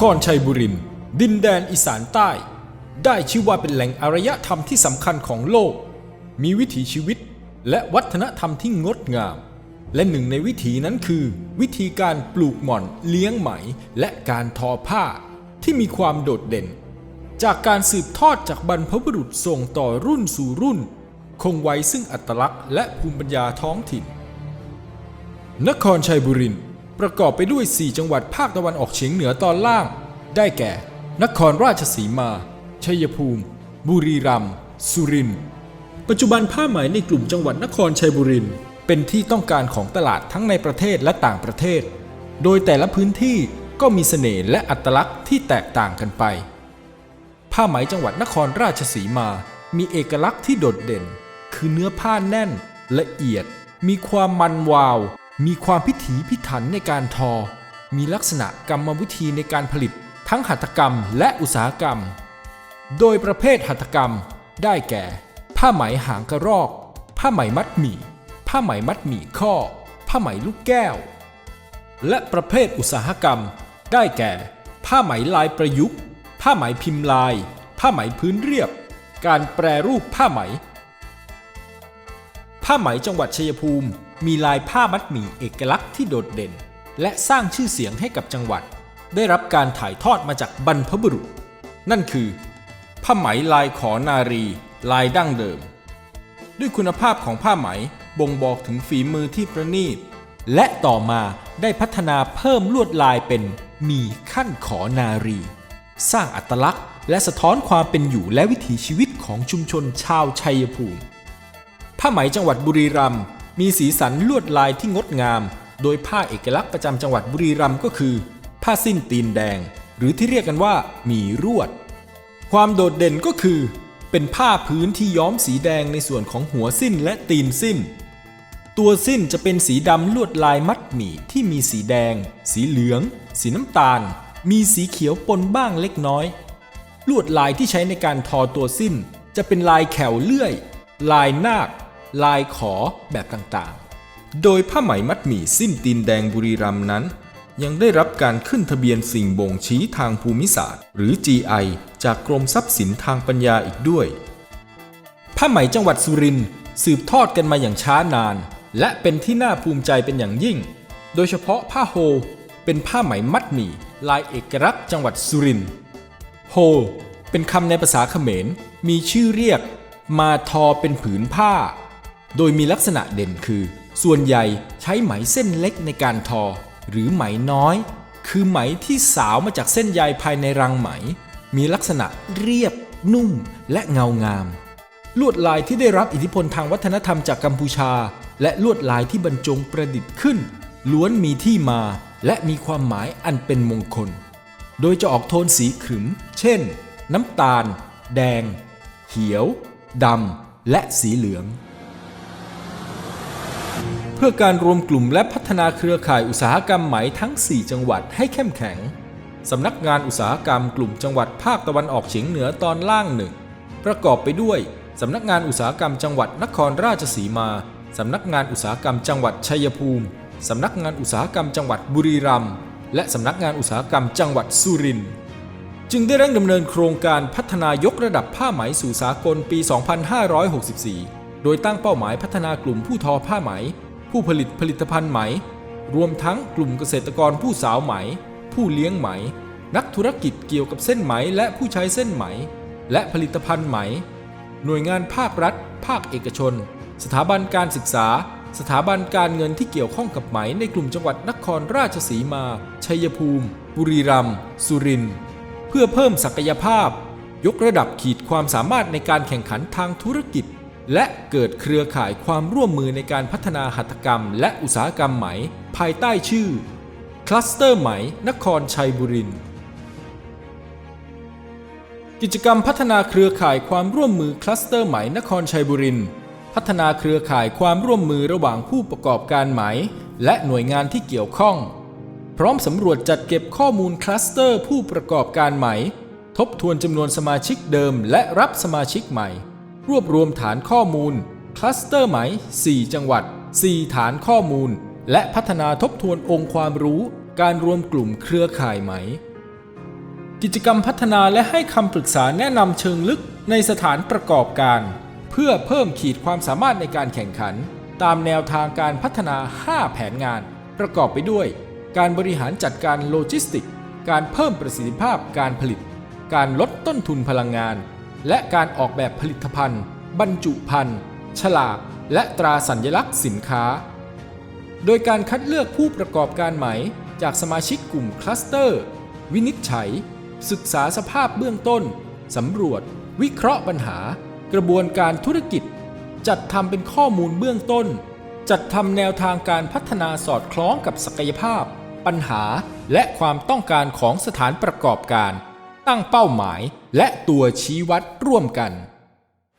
นครชัยบุรีดินแดนอีสานใต้ ได้ชื่อว่าเป็นแหล่งอารยธรรมที่สำคัญของโลก มีวิถีชีวิตและวัฒนธรรมที่งดงาม และหนึ่งในวิถีนั้นคือ วิธีการปลูกหม่อนเลี้ยงไหม และการทอผ้าที่มีความโดดเด่น จากการสืบทอดจากบรรพบุรุษส่งต่อรุ่นสู่รุ่น คงไว้ซึ่งอัตลักษณ์และภูมิปัญญาท้องถิ่น นครชัยบุรี ประกอบไปด้วย 4 จังหวัดภาคตะวันออกเฉียงเหนือตอนล่าง ได้แก่ นครราชสีมา ชัยภูมิ บุรีรัมย์ สุรินทร์ ปัจจุบันผ้าไหมในกลุ่มจังหวัดนครชัยบุรีเป็นที่ต้องการของตลาดทั้งในประเทศและต่างประเทศ โดยแต่ละพื้นที่ก็มีเสน่ห์และอัตลักษณ์ที่แตกต่างกันไป ผ้าไหมจังหวัดนครราชสีมา มีเอกลักษณ์ที่โดดเด่น คือเนื้อผ้าแน่น ละเอียด มีความมันวาว มีความพิถีพิถันในการทอ มีลักษณะกรรมวิธีในการผลิตทั้งหัตถกรรมและอุตสาหกรรม โดยประเภทหัตถกรรมได้แก่ ผ้าไหมหางกระรอก ผ้าไหมมัดหมี่ ผ้าไหมมัดหมี่ข้อ ผ้าไหมลูกแก้ว และประเภทอุตสาหกรรม ได้แก่ ผ้าไหมลายประยุกต์ ผ้าไหมพิมพ์ลาย ผ้าไหมพื้นเรียบ การแปรรูปผ้าไหม ผ้าไหมจังหวัดชัยภูมิ มีลายผ้ามัดหมี่เอกลักษณ์ที่โดดเด่น และสร้างชื่อเสียงให้กับจังหวัด ได้รับการถ่ายทอดมาจากบรรพบุรุษ นั่นคือผ้าไหมลายขอนารี ลายดั้งเดิม ด้วยคุณภาพของผ้าไหมบ่งบอกถึงฝีมือที่ประณีต และต่อมาได้พัฒนาเพิ่มลวดลายเป็นมีขั้นขอนารี สร้างอัตลักษณ์ และสะท้อนความเป็นอยู่และวิถีชีวิตของชุมชนชาวชัยภูมิผ้าไหมจังหวัดบุรีรัมย์ มีสีสันลวดลายที่งดงาม โดยผ้าเอกลักษณ์ประจำจังหวัดบุรีรัมย์ก็คือ ผ้าสิ้นตีนแดง หรือที่เรียกกันว่า หมีรวด ความโดดเด่นก็คือ เป็นผ้าพื้นที่ย้อมสีแดงในส่วนของหัวสิ้นและตีนสิ้น ตัวสิ้นจะเป็นสีดำลวดลายมัดหมี่ที่มีสีแดง สีเหลือง สีน้ำตาล มีสีเขียวปนบ้างเล็กน้อย ลวดลายที่ใช้ในการทอตัวสิ้น จะเป็นลายแขวเลื่อย ลายนาค ลายขอแบบต่างๆ โดยผ้าไหมมัดหมี่สิ้นตีนแดงบุรีรัมย์นั้น ยังได้รับการขึ้นทะเบียนสิ่งบ่งชี้ทางภูมิศาสตร์ หรือ GI จากกรมทรัพย์สินทางปัญญาอีกด้วย ผ้าไหมจังหวัดสุรินทร์สืบทอดกันมาอย่างช้านาน และเป็นที่น่าภูมิใจเป็นอย่างยิ่ง โดยเฉพาะผ้าโฮเป็นผ้าไหมมัดหมี่ลายเอกลักษณ์จังหวัดสุรินทร์โฮเป็นคำในภาษาเขมร มีชื่อเรียก มาทอเป็นผืนผ้า โดยมีลักษณะเด่นคือ ส่วนใหญ่ใช้ไหมเส้นเล็กในการทอ หรือไหมน้อย คือไหมที่สาวมาจากเส้นใยภายในรังไหม มีลักษณะเรียบ นุ่ม และเงางาม ลวดลายที่ได้รับอิทธิพลทางวัฒนธรรมจากกัมพูชา และลวดลายที่บรรจงประดิษฐ์ขึ้น ล้วนมีที่มา และมีความหมายอันเป็นมงคล โดยจะออกโทนสีขรึม เช่น น้ำตาล แดง เขียวดำและสีเหลือง เพื่อการรวมกลุ่มและพัฒนาเครือข่ายอุตสาหกรรมไหมทั้ง 4 จังหวัดให้เข้มแข็ง สำนักงานอุตสาหกรรมกลุ่มจังหวัดภาคตะวันออกเฉียงเหนือตอนล่างหนึ่งประกอบไปด้วยสำนักงานอุตสาหกรรมจังหวัดนครราชสีมา สำนักงานอุตสาหกรรมจังหวัดชัยภูมิ สำนักงานอุตสาหกรรมจังหวัดบุรีรัมย์ และสำนักงานอุตสาหกรรมจังหวัดสุรินทร์ จึงได้เร่งดำเนินโครงการพัฒนายกระดับผ้าไหมสู่สากลปี 2564 โดยตั้งเป้าหมายพัฒนากลุ่มผู้ทอผ้าไหม ผู้ผลิตผลิตภัณฑ์ไหม รวมทั้งกลุ่มเกษตรกรผู้สาวไหม ผู้เลี้ยงไหม นักธุรกิจเกี่ยวกับเส้นไหมและผู้ใช้เส้นไหม และผลิตภัณฑ์ไหม หน่วยงานภาครัฐ ภาคเอกชน สถาบันการศึกษา สถาบันการเงินที่เกี่ยวข้องกับไหมในกลุ่มจังหวัดนครราชสีมา ชัยภูมิ บุรีรัมย์ สุรินทร์ เพื่อเพิ่มศักยภาพ ยกระดับขีดความสามารถในการแข่งขันทางธุรกิจ และเกิดเครือข่ายความร่วมมือในการพัฒนาหัตถกรรม และอุตสาหกรรมไหม ภายใต้ชื่อ คลัสเตอร์ไหม นครชัยบุรีกิจกรรมพัฒนาเครือข่ายความร่วมมือคลัสเตอร์ไหมนครชัยบุรีพัฒนาเครือข่ายความร่วมมือระหว่างผู้ประกอบการไหม และหน่วยงานที่เกี่ยวข้อง พร้อมสำรวจจัดเก็บข้อมูลคลัสเตอร์ผู้ประกอบการไหม ทบทวนจำนวนสมาชิกเดิมและรับสมาชิกใหม่ รวบรวมฐานข้อมูล คลัสเตอร์ไหม 4 จังหวัด 4 ฐานข้อมูล และพัฒนาทบทวนองค์ความรู้ การรวมกลุ่มเครือข่ายไหม กิจกรรมพัฒนาและให้คำปรึกษาแนะนำเชิงลึกในสถานประกอบการ เพื่อเพิ่มขีดความสามารถในการแข่งขัน ตามแนวทางการพัฒนา 5 แผนงาน ประกอบไปด้วย การบริหารจัดการโลจิสติก การเพิ่มประสิทธิภาพการผลิต การลดต้นทุนพลังงาน และการออกแบบผลิตภัณฑ์ บรรจุภัณฑ์ ฉลาก และตราสัญลักษณ์สินค้า โดยการคัดเลือกผู้ประกอบการใหม่จากสมาชิกกลุ่มคลัสเตอร์ วินิจฉัย ศึกษาสภาพเบื้องต้น สำรวจ วิเคราะห์ปัญหา กระบวนการธุรกิจ จัดทำเป็นข้อมูลเบื้องต้น จัดทำแนวทางการพัฒนาสอดคล้องกับศักยภาพ ปัญหา และความต้องการของสถานประกอบการ ตั้งเป้าหมายและตัวชี้วัดร่วมกัน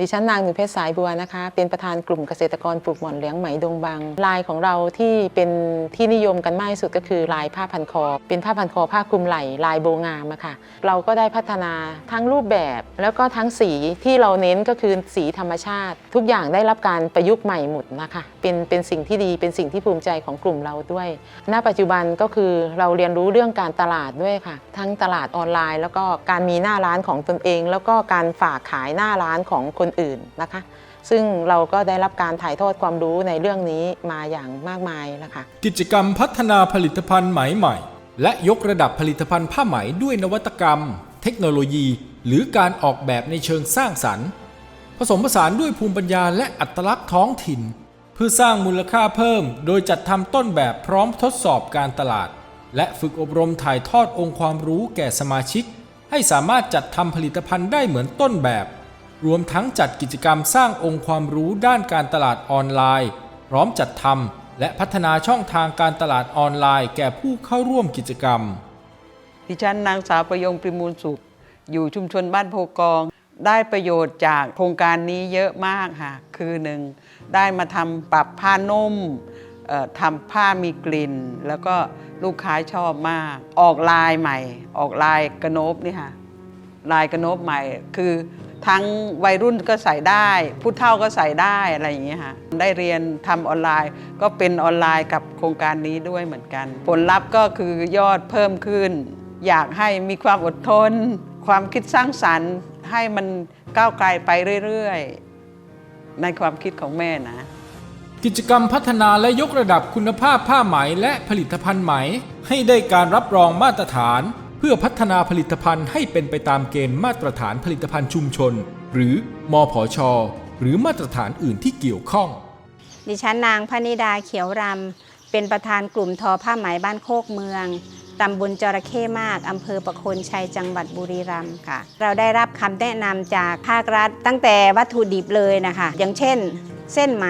ดิฉันนางหนูเพชรสายบัวนะคะ เป็นประธานกลุ่มเกษตรกรปลูกหม่อนเลี้ยงไหมดงบางลายของเราที่เป็นที่นิยมกันมากที่สุดก็คือลายผ้าพันคอ เป็นผ้าพันคอผ้าคลุมไหล่ลายโบงามอะค่ะ เราก็ได้พัฒนาทั้งรูปแบบ แล้วก็ทั้งสีที่เราเน้นก็คือสีธรรมชาติ ทุกอย่างได้รับการประยุกต์ใหม่หมดนะคะ เป็นเป็นสิ่งที่ดีเป็นสิ่งที่ภูมิใจของกลุ่มเราด้วย ณ ปัจจุบันก็คือเราเรียนรู้เรื่องการตลาดด้วยค่ะ ทั้งตลาดออนไลน์ แล้วก็การมีหน้าร้านของตนเอง แล้วก็การฝากขายหน้าร้านของคนอื่นนะคะ ซึ่งเราก็ได้รับการถ่ายทอดความรู้ในเรื่องนี้มาอย่างมากมายนะคะ กิจกรรมพัฒนาผลิตภัณฑ์ไหมใหม่ และยกระดับผลิตภัณฑ์ผ้าไหมด้วยนวัตกรรม เทคโนโลยี หรือการออกแบบในเชิงสร้างสรรค์ ผสมผสานด้วยภูมิปัญญาและอัตลักษณ์ท้องถิ่น เพื่อสร้างมูลค่าเพิ่ม โดยจัดทำต้นแบบพร้อมทดสอบการตลาด และฝึกอบรมถ่ายทอดองค์ความรู้แก่สมาชิกให้สามารถจัดทำผลิตภัณฑ์ได้เหมือนต้นแบบ รวมทั้งจัดกิจกรรมสร้างองค์ความรู้ด้านการตลาดออนไลน์ พร้อมจัดทำและพัฒนาช่องทางการตลาดออนไลน์ แก่ผู้เข้าร่วมกิจกรรม ดิฉันนางสาวประยงปริมูลสุข อยู่ชุมชนบ้านโพกอง ได้ประโยชน์จากโครงการนี้เยอะมากค่ะคือหนึ่งได้มาทำปรับผ้านุ่มทำผ้ามีกลิ่น แล้วก็ลูกค้าชอบมาก ออกลายใหม่ ออกลายกระนบนี่ค่ะลายกระนบใหม่คือ ทั้งวัยรุ่นก็ใส่ได้ผู้เฒ่าก็ใส่ได้อะไรอย่างเงี้ยค่ะได้เรียนทำออนไลน์ ก็เป็นออนไลน์กับโครงการนี้ด้วยเหมือนกัน ผลลัพธ์ก็คือยอดเพิ่มขึ้น อยากให้มีความอดทน ความคิดสร้างสรรค์ให้มันก้าวไกลไปเรื่อยๆ ในความคิดของแม่นะ กิจกรรมพัฒนาและยกระดับคุณภาพผ้าไหมและผลิตภัณฑ์ไหม ให้ได้การรับรองมาตรฐาน พื่อพัฒนาผลิตภัณฑ์ให้เป็นไปตามเกณฑ์มาตรฐานผลิตภัณฑ์ชุมชน หรือมอผช หรือมาตรฐานอื่นที่เกี่ยวข้อง ดิฉันนางพนิดาเขียวรำ เป็นประธานกลุ่มทอผ้าไหมบ้านโคกเมืองตำบลจระเข้มาก อำเภอประโคนชัย จังหวัดบุรีรัมย์ค่ะ เราได้รับคำแนะนำจากภาครัฐตั้งแต่วัตถุดิบเลยนะคะ อย่างเช่น เส้นไหม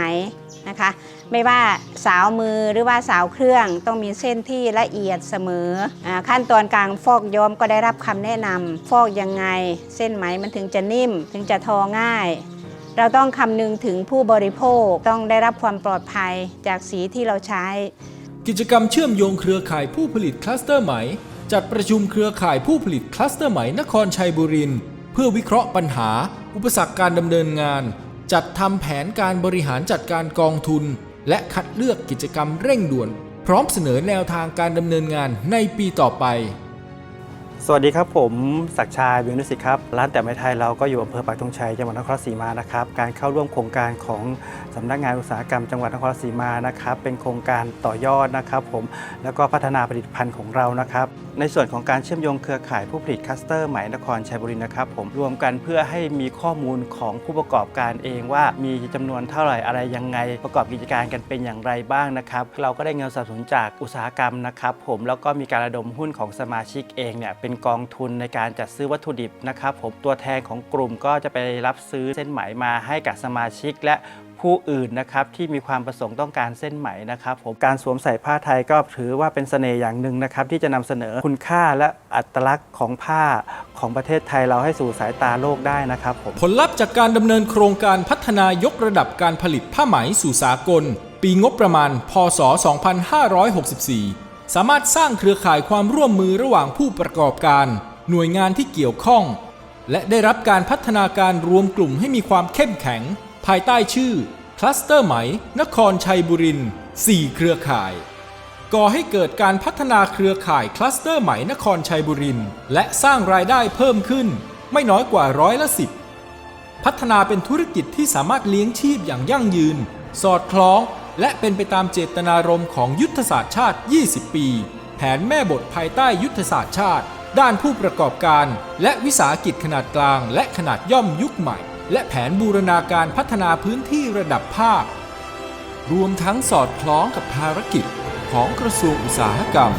นะคะ ไม่ว่าสาวมือหรือว่าสาวเครื่อง ต้องมีเส้นที่ละเอียดเสมออขั้นตอนการฟอกย้อมก็ได้รับคำแนะนำฟอกยังไง เส้นไหมมันถึงจะนิ่ม ถึงจะทอง่าย เราต้องคำนึงถึงผู้บริโภคต้องได้รับความปลอดภัยจากสีที่เราใช้ กิจกรรมเชื่อมโยงเครือข่ายผู้ผลิตคลัสเตอร์ไหมจัดประชุมเครือข่ายผู้ผลิตคลัสเตอร์ไหมนครชัยบุรีเพื่อวิเคราะห์ปัญหา อุปสรรคการดำเนินงาน จัดทำแผนการบริหารจัดการกองทุน และคัดเลือกกิจกรรมเร่งด่วน พร้อมเสนอแนวทางการดำเนินงานในปีต่อไป สวัสดีครับผมศักชายเบียนุสิครับ ร้านแต่ไม้ไทยเราก็อยู่อำเภอปักธงชัยจังหวัดนครราชสีมานะครับ การเข้าร่วมโครงการของสำนักงานอุตสาหกรรมจังหวัดนครราชสีมานะครับ เป็นโครงการต่อยอดนะครับผมแล้วก็พัฒนาผลิตภัณฑ์ของเรานะครับ ในส่วนของการเชื่อมโยงเครือข่ายผู้ผลิตคัสเตอร์ไหมนครชัยบุรีนะครับ ผมรวมกันเพื่อให้มีข้อมูลของผู้ประกอบการเองว่ามีจำนวนเท่าไหร่อะไรยังไง ประกอบกิจการกันเป็นอย่างไรบ้างนะครับเราก็ได้เงินสนับสนุนจากอุตสาหกรรมนะครับ ผมแล้วก็มีการระดมหุ้นของสมาชิกเองเนี่ยเป็นกองทุนในการจัดซื้อวัตถุดิบนะครับผมตัวแทนของกลุ่มก็จะไปรับซื้อเส้นไหมมาให้กับสมาชิกและผู้อื่นนะครับที่มีความประสงค์ต้องการเส้นไหมนะครับผมการสวมใส่ผ้าไทยก็ถือว่าเป็นเสน่ห์อย่างหนึ่งนะครับที่จะนำเสนอคุณค่าและอัตลักษณ์ของผ้าของประเทศไทยเราให้สู่สายตาโลกได้นะครับผมผลลัพธ์จากการดำเนินโครงการพัฒนายกระดับการผลิตผ้าไหมสู่สากล ปีงบประมาณ พศ 2564 สามารถสร้างเครือข่ายความร่วมมือระหว่างผู้ประกอบการ หน่วยงานที่เกี่ยวข้อง และได้รับการพัฒนาการรวมกลุ่มให้มีความเข้มแข็ง ภายใต้ชื่อ คลัสเตอร์ไหม นครชัยบุรี4เครือข่าย ก่อให้เกิดการพัฒนาเครือข่ายคลัสเตอร์ไหมนครชัยบุรีและสร้างรายได้เพิ่มขึ้น ไม่น้อยกว่าร้อยละสิบพัฒนาเป็นธุรกิจที่สามารถเลี้ยงชีพอย่างยั่งยืน สอดคล้อง และเป็นไปตามเจตนารมณ์ของยุทธศาสตร์ชาติ 20 ปี แผนแม่บทภายใต้ยุทธศาสตร์ชาติ ด้านผู้ประกอบการ และวิสาหกิจขนาดกลาง และขนาดย่อมยุคใหม่ และแผนบูรณาการพัฒนาพื้นที่ระดับภาค รวมทั้งสอดคล้องกับภารกิจของกระทรวงอุตสาหกรรม